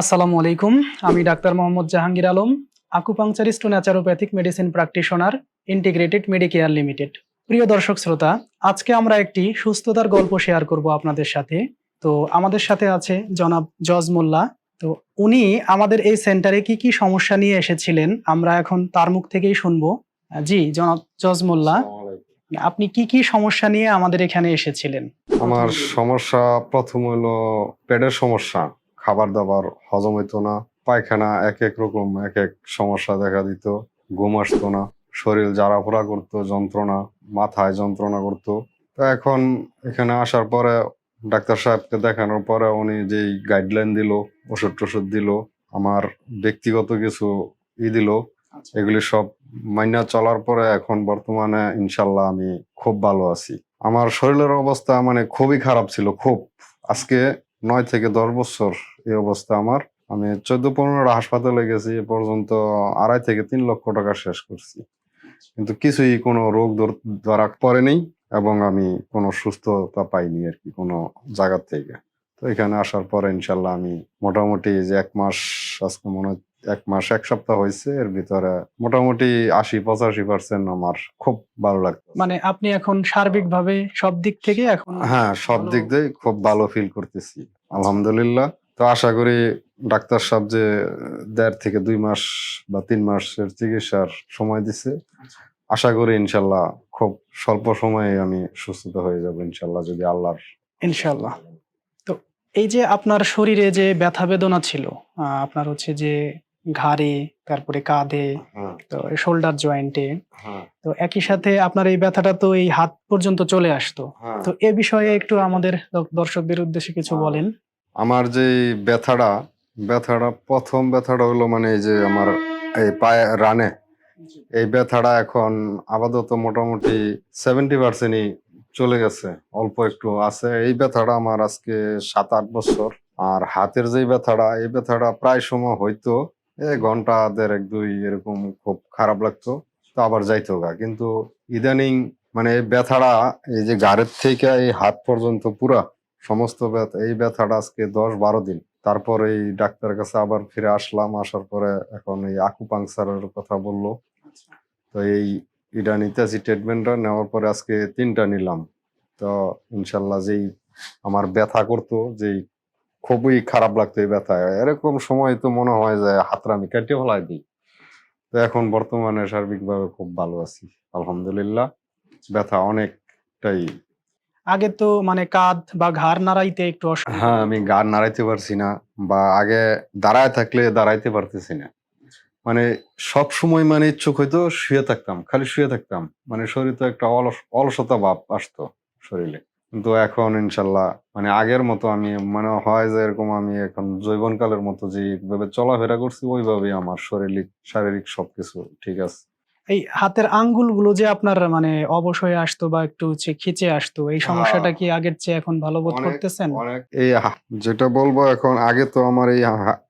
আসসালামু আলাইকুম। আমি ডাক্তার মোহাম্মদ জাহাঙ্গীর আলম আকুপাংচারিস্ট ও naturopathic medicine practitioner Integrated Medicare Limited প্রিয় দর্শক শ্রোতা আজকে আমরা একটি সুস্থতার গল্প শেয়ার করব আপনাদের সাথে। তো আমাদের সাথে আছে জনাব জজ মোল্লা। তো উনি আমাদের এই সেন্টারে কি কি সমস্যা নিয়ে এসেছিলেন আমরা এখন তার মুখ থেকেই শুনব। জি জনাব জজ মোল্লা আপনি কি কি সমস্যা নিয়ে আমাদের এখানে এসেছিলেন? আমার সমস্যা প্রথম হলো পেটের সমস্যা। খাবার দাবার হজম হইতো না। পায়খানা এক এক রকম এক এক সমস্যা দেখা দিত। ঘুম আসতো না শরীর জ্বালাপোড়া করতো যন্ত্রণা মাথায় যন্ত্রণা করতো। তো এখন এখানে আসার পরে ডাক্তার সাহেবকে দেখানোর পরে উনি যেই গাইডলাইন দিল ওষুধ টষুধ দিল আমার ব্যক্তিগত কিছু ই দিল এগুলি সব মাইনা চলার পরে এখন বর্তমানে ইনশাল্লাহ আমি খুব ভালো আছি। আমার শরীরের অবস্থা মানে খুবই খারাপ ছিল খুব। আজকে নয় থেকে দশ বছর এই অবস্থা আমার। আমি চোদ্দ পনেরোটা হাসপাতালে গেছি এ পর্যন্ত আড়াই থেকে তিন লক্ষ টাকা শেষ করছি। কিন্তু কিছুই কোনো রোগ ধর- পড়েনি এবং আমি কোনো সুস্থতা পাইনি আর কি কোনো জায়গার থেকে। তো এখানে আসার পরে ইনশাল্লাহ আমি মোটামুটি যে এক মাস আজকে মনে এক মাস এক সপ্তাহ হয়েছে এর ভিতরে মোটামুটি আশি পঁচাশি পার্সেন্ট আমার খুব ভালো লাগতো মানে আপনি এখন সার্বিকভাবে সব দিক থেকে এখন হ্যাঁ সব দিক দিয়ে খুব ভালো ফিল করতেছি। আলহামদুলিল্লাহ। তো আশা করি ডাক্তার সাহেব যে দেড় থেকে দুই মাস বা তিন মাসের চিকিৎসার সময় দিছে। আশা করি ইনশাল্লাহ খুব স্বল্প সময়ে আমি সুস্থতা হয়ে যাব ইনশাল্লাহ যদি আল্লাহর ইনশাল্লাহ। তো এই যে আপনার শরীরে যে ব্যথা বেদনা ছিল আপনার হচ্ছে যে ঘাড়ে তারপরে কাঁধে তো শোল্ডার জয়েন্টে তো একই সাথে আপনার এই ব্যথাটা তো এই হাত পর্যন্ত চলে আসতো। তো এ বিষয়ে একটু আমাদের দর্শকদের উদ্দেশ্যে কিছু। বলেন। আমার যে ব্যথাটা ব্যথাটা প্রথম ব্যথাটা হলো মানে এই যে আমার এই পায়ে রানে। এই ব্যথাটা এখন আপাতত মোটামুটি সেভেন্টি পার্সেন্টই চলে গেছে অল্প একটু আছে। এই ব্যথাটা আমার আজকে সাত আট বছর। আর হাতের যে ব্যথাটা এই ব্যথাটা প্রায় সময় হয়তো এ ঘণ্টা দেড় এক দুই এরকম খুব খারাপ লাগতো। তো আবার যাইতো গা কিন্তু ইদানিং মানে ব্যথাটা, এই যে গাড়ির থেকে এই হাত পর্যন্ত পুরা সমস্ত ব্যথা, এই ব্যথাটা আজকে দশ বারো দিন। তারপর এই ডাক্তারের কাছে আবার ফিরে আসলাম। আসার পরে এখন এই আকুপাংসারের কথা বলল। তো এই এটা নিতেছি ট্রিটমেন্টটা নেওয়ার পরে আজকে তিনটা নিলাম। তো ইনশাল্লাহ যেই আমার ব্যথা করতো, যেই খুবই খারাপ লাগতো এই ব্যথা এরকম সময় তো মনে হয় যে হাতটা আমি কেটে ফেলাই দিই। তো এখন বর্তমানে সার্বিকভাবে খুব ভালো আছি আলহামদুলিল্লাহ। ব্যথা অনেকটাই। আগে তো মানে কাঁধ বা ঘাড় নাড়াইতে একটু হ্যাঁ আমি গান নাড়াইতে পারছি না বা আগে দাঁড়ায় থাকলে দাঁড়াইতে পারতেছি না। মানে সব সময় মানে ইচ্ছুক হয়তো শুয়ে থাকতাম খালি শুয়ে থাকতাম। মানে শরীর তো একটা অলস অলসতা ভাব আসতো শরীরে। কিন্তু এখন ইনশাল্লাহ মানে আগের মতো আমি মানে হয় যে এরকম আমি এখন জৈবনকালের মতো যেভাবে চলাফেরা করছি ওইভাবেই আমার শারীরিক শারীরিক সবকিছু ঠিক আছে। এই হাতের আঙ্গুলগুলো যে আপনার মানে অবশ হয়ে আসতো বা একটু খিচে আসতো এই সমস্যাটা কি আগের চেয়ে এখন ভালো বোধ করতেছেন? এই যেটা বলব এখন আগে তো আমার এই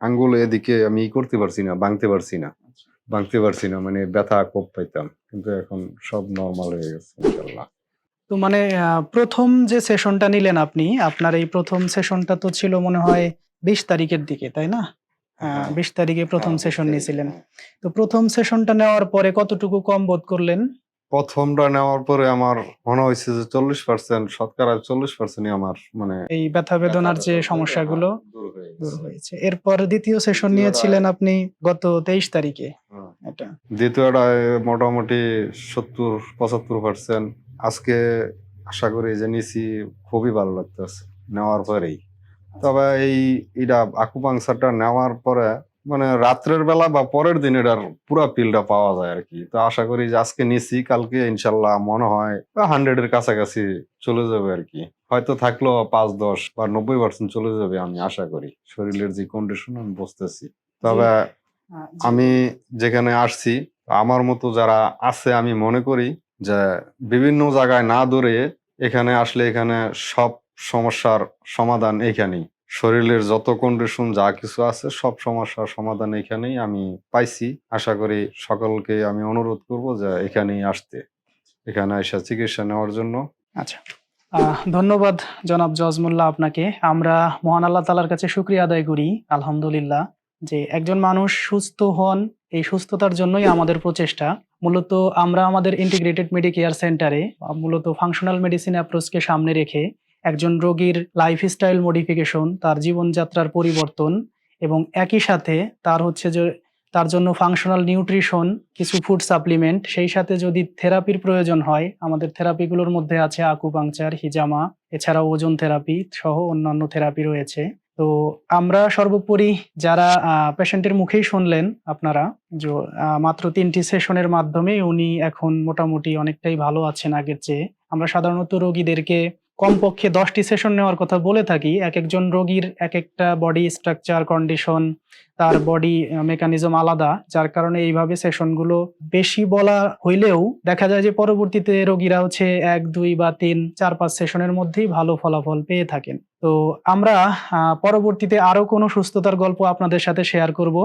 আঙ্গুল এদিকে আমি ই করতে পারছি না ভাঙতে পারছি না। ভাঙতে পারছি না মানে ব্যথা খুব পাইতাম কিন্তু এখন সব নর্মাল হয়ে গেছে ইনশাল্লাহ। তো মানে প্রথম যে সেশনটা নিলেন আপনি আপনার এই প্রথম সেশনটা তো ছিল মনে হয় বিশ তারিখের দিকে তাই না? হ্যাঁ। বিশ তারিখে প্রথম হ্যাঁ, সেশন নিয়েছিলেন তো প্রথম সেশনটা নেওয়ার পরে কতটুকু কম বোধ করলেন? প্রথমটা নেওয়ার পরে আমার মনে হয়েছে যে চল্লিশ পার্সেন্ট শতকরা চল্লিশ পার্সেন্টই আমার মানে এই ব্যথা বেদনার যে সমস্যাগুলো দূর হয়ে। হয়েছে। এরপর দ্বিতীয় সেশন নিয়েছিলেন আপনি গত তেইশ তারিখে। হ্যাঁ। এটা। দ্বিতীয়টা মোটামুটি সত্তর পঁচাত্তর পার্সেন্ট আজকে আশা করি যে নিছি খুবই ভালো লাগতেছে নেওয়ার পরেই। তবে এই এটা আকুপাংসারটা নেওয়ার পরে মানে রাত্রের বেলা বা পরের দিন এটার পুরা পিলটা পাওয়া যায় আর কি। তো আশা করি যে আজকে নিছি কালকে ইনশাল্লাহ মনে হয় হান্ড্রেড এর কাছাকাছি চলে যাবে আর কি। হয়তো থাকল পাঁচ দশ বা নব্বই পার্সেন্ট চলে যাবে আমি আশা করি। শরীরের যে কন্ডিশন আমি বুঝতেছি। তবে আমি যেখানে আসছি আমার মতো যারা আছে আমি মনে করি যে বিভিন্ন জায়গায় না দৌড়ে এখানে আসলে এখানে সব সমস্যার সমাধান এখানেই শরীরের যত কন্ডিশন যা কিছু আছে সব সমস্যার সমাধান এখানেই আমি পাইছি। আশা করি সকলকে আমি অনুরোধ করব যে এখানেই আসতে, এখানে এসে চিকিৎসা নেওয়ার জন্য। আচ্ছা। ধন্যবাদ জনাব জজমুল্লাহ আপনাকে। আমরা মহান আল্লাহ তালার কাছে শুক্রিয়া আদায় করি, আলহামদুলিল্লাহ, যে একজন মানুষ সুস্থ হন, এই সুস্থতার জন্যই আমাদের প্রচেষ্টা। মূলত আমরা আমাদের ইন্টিগ্রেটেড মেডিকেয়ার সেন্টারে মূলত ফাংশনাল মেডিসিন অ্যাপ্রোচকে সামনে রেখে একজন রোগীর লাইফস্টাইল মডিফিকেশন তার জীবনযাত্রার পরিবর্তন এবং একই সাথে তার হচ্ছে যে, তার জন্য ফাংশনাল নিউট্রিশন কিছু ফুড সাপ্লিমেন্ট সেই সাথে যদি থেরাপির প্রয়োজন হয়, আমাদের থেরাপিগুলোর মধ্যে আছে আকুপাংচার হিজামা এছাড়াও ওজন থেরাপি সহ অন্যান্য থেরাপি রয়েছে। তো আমরা সর্বোপরি যারা পেশেন্টের মুখেই শুনলেন আপনারা, যে মাত্র তিনটি সেশনের মাধ্যমে উনি এখন মোটামুটি অনেকটাই ভালো আছেন আগের চেয়ে। আমরা সাধারণত রোগীদেরকে কমপক্ষে দশটি সেশন নেওয়ার কথা বলে থাকি। এক একজন রোগীর এক একটা বডি স্ট্রাকচার কন্ডিশন তার বডি মেকানিজম আলাদা, যার কারণে এইভাবে সেশনগুলো বেশি বলা হইলেও দেখা যায় যে পরবর্তীতে রোগীরা হচ্ছে এক, দুই বা তিন, চার, পাঁচ সেশনের মধ্যেই ভালো ফলাফল পেয়ে থাকেন। তো আমরা পরবর্তীতে আরও কোনো সুস্থতার গল্প আপনাদের সাথে শেয়ার করব।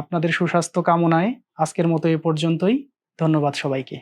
আপনাদের সুস্বাস্থ্য কামনায় আজকের মতো এ পর্যন্তই। ধন্যবাদ সবাইকে।